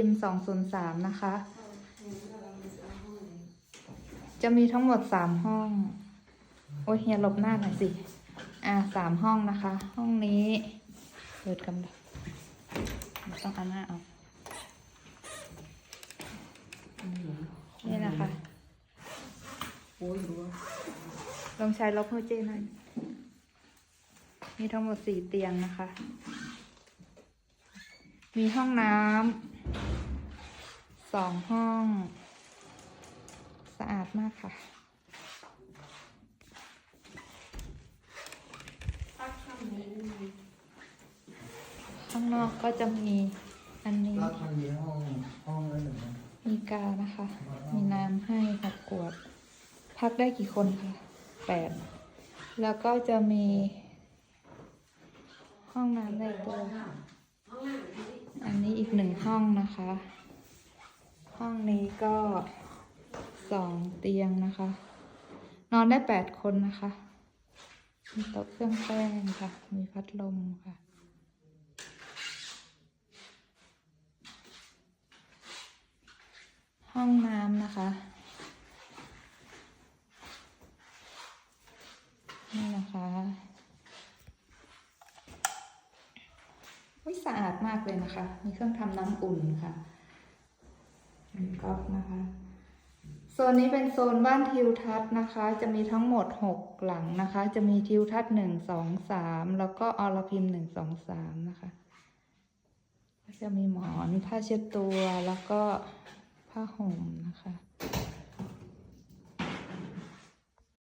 พิมสองศูนย์สามนะคะ จะมีทั้งหมดสามห้อง โอ้ยเฮียหลบหน้าหน่อยสิ อ่าสามห้องนะคะ ห้องนี้ เปิดกำลังต้องเอาหน้าเอานี่นะคะโอ้ยลองใช้ล็อกหัวเจหน่อยมีทั้งหมดสี่เตียงนะคะ มีห้องน้ำ สองห้อง สะอาดมากค่ะข้างนอกก็จะมีอันนี้ รับทำนี้ห้องห้องละหนึ่งนะมีกานะคะ มีน้ำให้หกขวด พักได้กี่คนคะแปด แล้วก็จะมี ห้องน้ำในตัวอัน อันนี้อีกหนึ่งห้องนะคะ ห้องนี้ก็สองเตียงนะคะ นอนได้แปดคนนะคะ มีโต๊ะเครื่องแป้งค่ะ มีพัดลมค่ะ ห้องน้ำนะคะนี่นะคะวิ สะอาดมากเลยนะคะ มีเครื่องทำน้ำอุ่นค่ะมีก๊อกนะคะ โซนนี้เป็นโซนบ้านทิวทัศน์นะคะ จะมีทั้งหมดหกหลังนะคะ จะมีทิวทัศน์หนึ่งสองสามแล้วก็อรพิมหนึ่งสองสามนะคะจะมีหมอนผ้าเช็ดตัวแล้วก็ผ้าห่มนะคะ